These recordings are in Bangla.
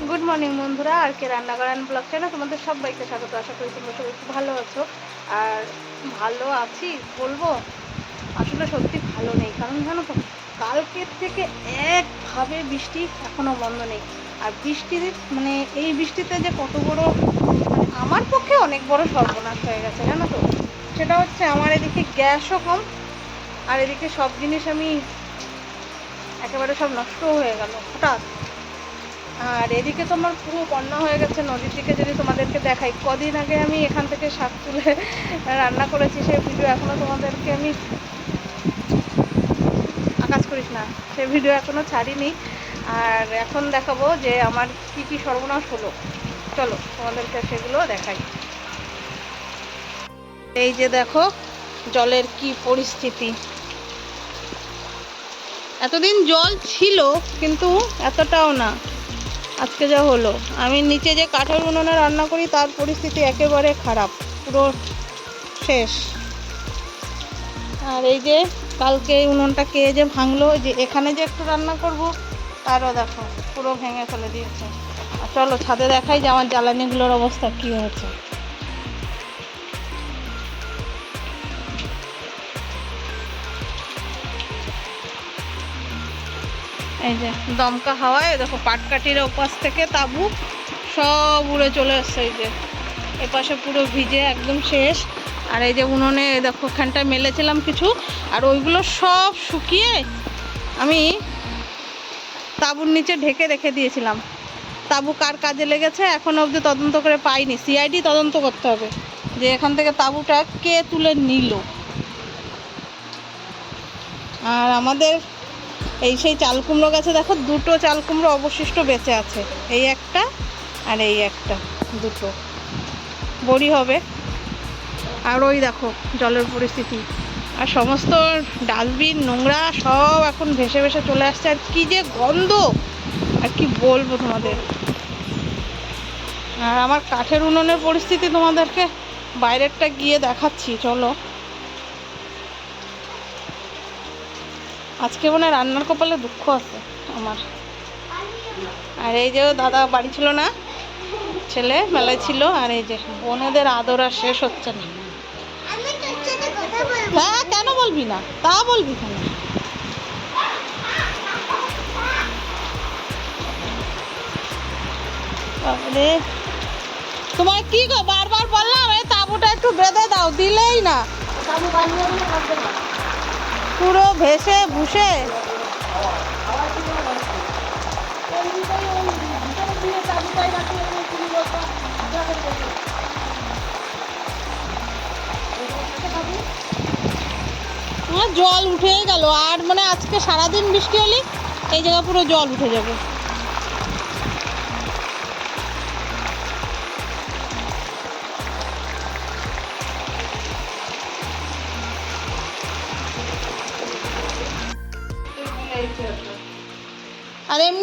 গুড মর্নিং বন্ধুরা। আর কে রান্নাঘর অ্যান্ড ব্লগ চ্যানেল তোমাদের সবাইকে স্বাগত। আশা করি তোমরা সবাই খুব ভালো আছো। আর ভালো আছি, বলব, আসলে সত্যি ভালো নেই। কারণ জানো তো, কালকের থেকে একভাবে বৃষ্টি এখনও বন্ধ নেই। আর বৃষ্টির মানে এই বৃষ্টিতে যে কত বড় মানে আমার পক্ষে অনেক বড় সর্বনাশ হয়ে গেছে, জানো তো। সেটা হচ্ছে আমার এদিকে গ্যাসও কম, আর এদিকে সব জিনিস আমি একেবারে সব নষ্ট হয়ে গেল, হঠাৎ। আর এদিকে তো আমার পুরো বন্যা হয়ে গেছে, নদীর দিকে যদি তোমাদেরকে দেখাই, কদিন আগে আমি এখান থেকে শাক তুলে রান্না করেছি, সেই ভিডিও এখনও তোমাদেরকে আমি আকাশ করিস না, সেই ভিডিও এখনও ছাড়িনি। আর এখন দেখাবো যে আমার কি কি সর্বনাশ হলো। চলো, তোমাদেরকে সেগুলো দেখাই। এই যে দেখো, জলের কি পরিস্থিতি। এতদিন জল ছিল, কিন্তু এতটাও না। আজকে যা হলো। আমি নিচে যে কাঠের উনুনে রান্না করি, তার পরিস্থিতি একেবারে খারাপ। পুরো শেষ। আর এই যে কালকে উনুনটা কে যে ভাঙলো যে এখানে যে একটু রান্না করব, তারও দেখো, পুরো ভেঙে ফেলে দিয়েছে। আর চলো ছাদে দেখাই যে আমার জ্বালানিগুলোর অবস্থা কী হয়েছে। এই যে দমকা হাওয়ায় দেখো পাটকাঠির ওপাশ থেকে তাবু সব উড়ে চলে এসছে এই যে। এপাশে পুরো ভিজে একদম শেষ। আর এই যে উনুনে দেখো ওখানটায় মেলেছিলাম কিছু, আর ওইগুলো সব শুকিয়ে আমি তাবুর নিচে ঢেকে রেখে দিয়েছিলাম। তাবু কার কাজে লেগেছে? এখনও অবধি তদন্ত করে পাইনি। সিআইডি তদন্ত করতে হবে যে এখান থেকে তাবুটা কে তুলে নিল। আর আমাদের এই সেই চাল কুমড়ো গাছে দেখো দুটো চাল কুমড়ো অবশিষ্ট বেঁচে আছে। এই একটা আর এই একটা, দুটো। বড়ি হবে। আর ওই দেখো জলের পরিস্থিতি। আর সমস্ত ডাস্টবিন নোংরা সব এখন ভেসে ভেসে চলে আসছে। আর কি যে গন্ধ! আর কি বলব তোমাদের? আর আমার কাঠের উনুনের পরিস্থিতি তোমাদেরকে বাইরেরটা গিয়ে দেখাচ্ছি, চলো। আজকে মনে রান্নার কপালে দুঃখ আছে আমার। আর এই যে দাদা বাড়ি ছিল না, ছেলে মেলায় ছিল, আর এই যে বোনেদের আদর আর শেষ হচ্ছে না। হ্যাঁ কেন বলবি না? তা বলবি কেন? তোমার কি গো? বারবার বললাম তাঁবুটা একটু বেঁধে দাও, দিলেই না। পুরো ভেসে ভুসে। জল উঠে গেল। আর মানে আজকে সারাদিন বৃষ্টি হলে এই জায়গা পুরো জল উঠে যাবে।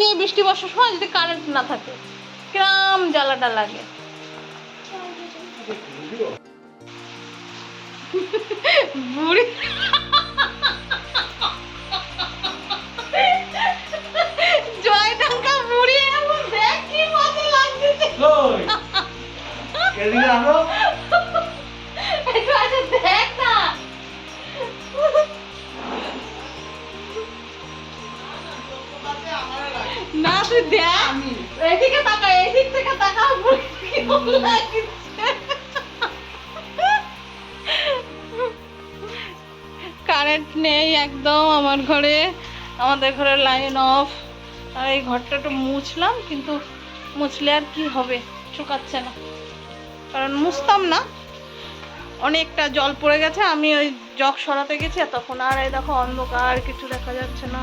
এমনি বৃষ্টি বর্ষার সময় যদি কারেন্ট না থাকে কিরাম জ্বালাটা লাগে। বুড়ি। জয়ডাঙ্কা বুড়ি এমন দেখ কি মজা লাগছে এদিকে আনো। একটু আগে দেখ। দেখ এদিকে তাকা এদিক থেকে তাকা বুড়ি কি মজা লাগছে। কারেন্ট নেই একদম আমার ঘরে। আমাদের ঘরে লাইন অফ আর এই ঘরটা একটু মুছলাম কিন্তু মুছলে আর কি হবে? শুকাচ্ছে না। কারণ মুছতাম না। অনেকটা জল পড়ে গেছে আমি ওই জগ সরাতে গেছি তখন আর এই দেখো অন্ধকার কিছু দেখা যাচ্ছে না।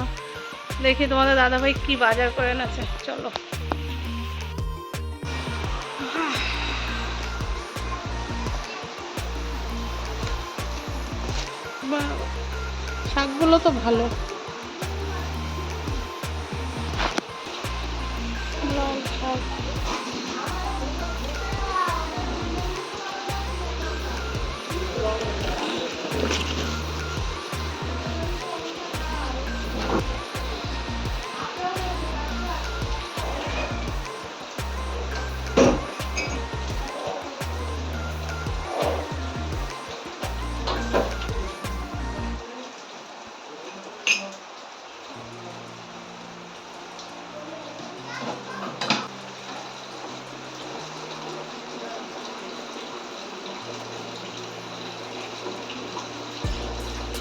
দেখি তোমাদের দাদাভাই কি বাজার করে এনেছে। চলো। শাকগুলো তো ভালো।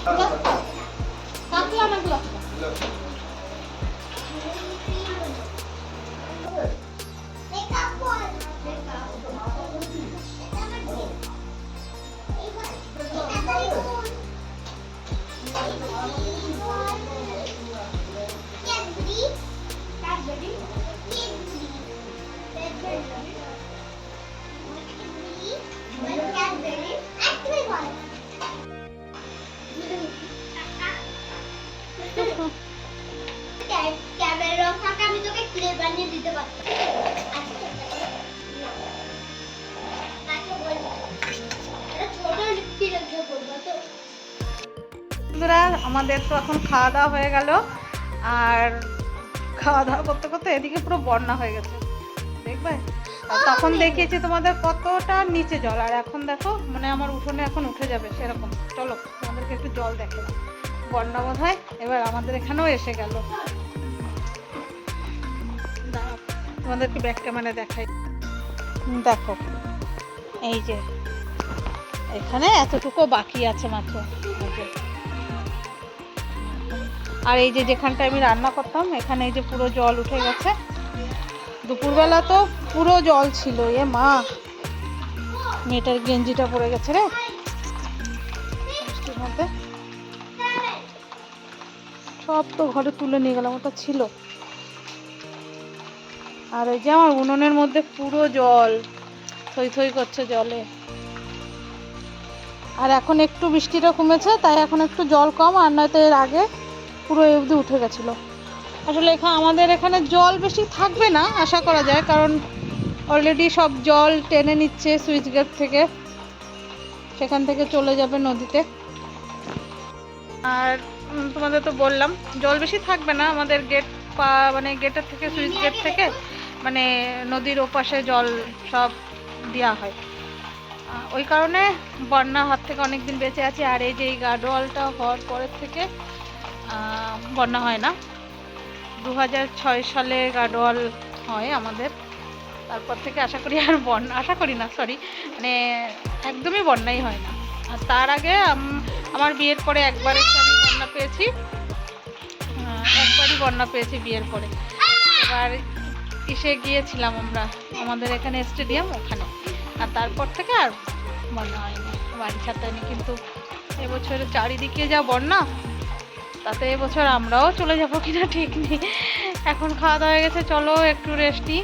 কাতলা না বন্ধুরা আমাদের তো এখন খাওয়া দাওয়া হয়ে গেল। আর খাওয়া দাওয়া করতে করতে এদিকে পুরো বন্যা হয়ে গেছে। দেখবে? তখন দেখিয়েছি তোমাদের কতটা নিচে জল। আর এখন দেখো মানে আমার উঠোনে এখন উঠে যাবে সেরকম। চলো তোমাদেরকে একটু জল দেখে বন্যা বোধ হয় এবার আমাদের এখানেও এসে গেল। তোমাদেরকে ব্যাক ক্যামেরা দেখাই। দেখো এই যে এখানে এতটুকু বাকি আছে মাত্র। আর এই যে যেখানটা আমি রান্না করতাম, এখানে এই যে পুরো জল উঠে গেছে। দুপুরবেলা তো পুরো জল ছিল, এ মা। মেয়েটার গেঞ্জিটা পড়ে গেছে রে। বৃষ্টির মধ্যে। সব তো ঘরে তুলে নিয়ে গেলাম, ওটা ছিল। আর এই যে আমার উনুনের মধ্যে পুরো জল, থই থই করছে জলে। আর এখন একটু বৃষ্টিটা কমেছে, তাই এখন একটু জল কম, আর নয়তো এর আগে পুরো এই অবধি উঠে গেছিল। আসলে এখানে আমাদের এখানে জল বেশি থাকবে না, আশা করা যায়, কারণ অলরেডি সব জল টেনে নিচ্ছে সুইচ গেট থেকে। সেখান থেকে চলে যাবে নদীতে। আর তোমাদের তো বললাম, জল বেশি থাকবে না, আমাদের গেট পা মানে গেটের থেকে, সুইচ গেট থেকে মানে নদীর ওপাশে জল সব দেওয়া হয়। ওই কারণে বন্যা হাত থেকে অনেক দিন বেঁচে আছি, আর এই যে এই গার্ডওয়ালটা হওয়ার পরের থেকে বন্যা হয় না। দু হাজার ছয় সালে গার্ডওয়াল হয় আমাদের। তারপর থেকে আশা করি আর বন্যা আশা করি না সরি মানে একদমই বন্যাই হয় না। আর তার আগে আমার বিয়ের পরে একবার আমি বন্যা পেয়েছি। একবারই বন্যা পেয়েছি বিয়ের পরে। এবার এসে গিয়েছিলাম আমরা, আমাদের এখানে স্টেডিয়াম ওখানে। আর তারপর থেকে আর বন্যা হয়নি, বাড়ি ছাড়তে কিন্তু এবছর চারিদিকে যা বন্যা তাতে এবছর আমরাও চলে যাব কিনা ঠিক নেই। এখন খাওয়া দাওয়া হয়ে গেছে, চলো একটু রেস্টি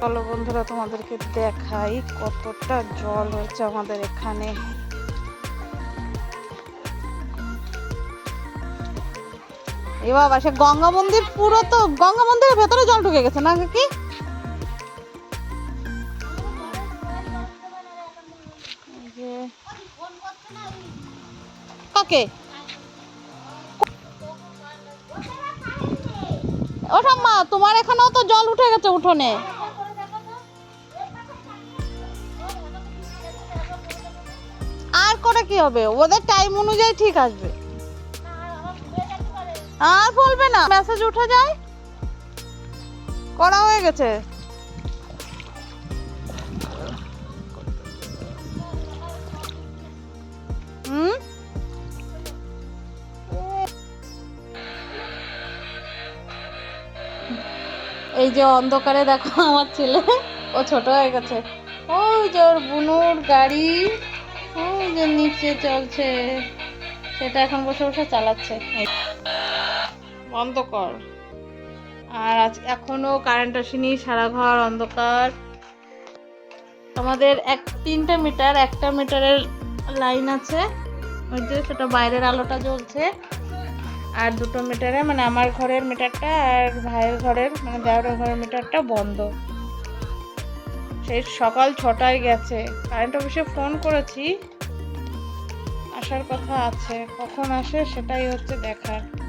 চলো বন্ধুরা, তোমাদেরকে দেখাই কতটা জল হয়েছে আমাদের এখানে। এ বাবা, সে গঙ্গা মন্দির পুরো তো, গঙ্গা মন্দিরের ভেতরে জল ঢুকে গেছে না কি কাকে? ও ঠাম্মা, তোমার এখানেও তো জল উঠে গেছে উঠোনে। আর করে কি হবে? ওদের টাইম অনুযায়ী ঠিক আসবে। আর বলবে না। মেসেজ উঠে যায়। করা হয়ে গেছে। এই যে অন্ধকারে দেখো আমার ছেলে, ও ছোট হয়ে গেছে। ওই যে ওর বুনুর গাড়ি, ওই যে নিচে চলছে। সেটা এখন বসে বসে চালাচ্ছে। বন্ধ কর আর আজ এখনও কারেন্ট আসেনি, সারা ঘর অন্ধকার। আমাদের এক, তিনটে মিটার একটা মিটারের লাইন আছে। ওই যে সেটা বাইরের আলোটা জ্বলছে। আর দুটো মিটারে মানে আমার ঘরের মিটারটা আর ভাইয়ের ঘরের মানে দেওয়ার ঘরের মিটারটা বন্ধ। সেই সকাল ছটায় গেছে। কারেন্ট অফিসে ফোন করেছি। আসার কথা আছে। কখন আসে সেটাই হচ্ছে দেখার।